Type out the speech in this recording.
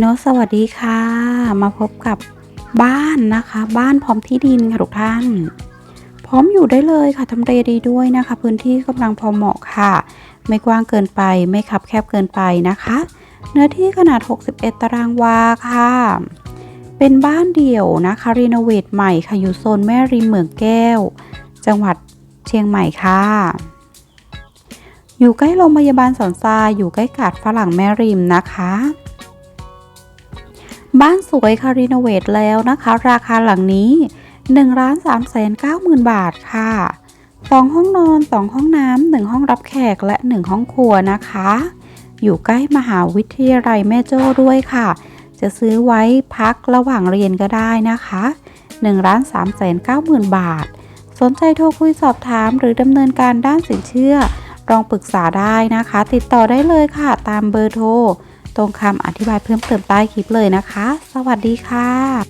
โนตสวัสดีค่ะ มาพบกับบ้านนะคะ บ้านพร้อมที่ดินค่ะทุกท่าน พร้อมอยู่ได้เลยค่ะทำเลดีด้วยนะคะ พื้นที่กำลังพอเหมาะค่ะ ไม่กว้างเกินไปไม่คับแคบเกินไปนะคะ เนื้อที่ขนาด 61 ตารางวาค่ะ เป็นบ้านเดี่ยวนะคะรีโนเวทใหม่ค่ะอยู่โซนแม่ริมเหมืองแก้ว จังหวัดเชียงใหม่ค่ะอยู่ใกล้โรงพยาบาลสันทรายอยู่ใกล้กาดฝรั่งแม่ริมนะคะ บ้านสวยค่ะรีโนเวทแล้วนะคะ ราคาหลังนี้1ล้าน3แสน9หมื่นบาทค่ะ 2 ห้องนอน 2 ห้องน้ำ1ห้องรับแขกและ 1 ห้องครัวนะคะ อยู่ใกล้มหาวิทยาลัยแม่โจ้ด้วยค่ะ จะซื้อไว้พักระหว่างเรียนก็ได้นะคะ1ล้าน3แสน9หมื่นบาท สนใจโทรคุยสอบถามหรือดำเนินการด้านสินเชื่อลองปรึกษาได้นะคะ ติดต่อได้เลยค่ะตามเบอร์โทร ตรงคำอธิบายเพิ่มเติมใต้คลิปเลยนะคะ สวัสดีค่ะ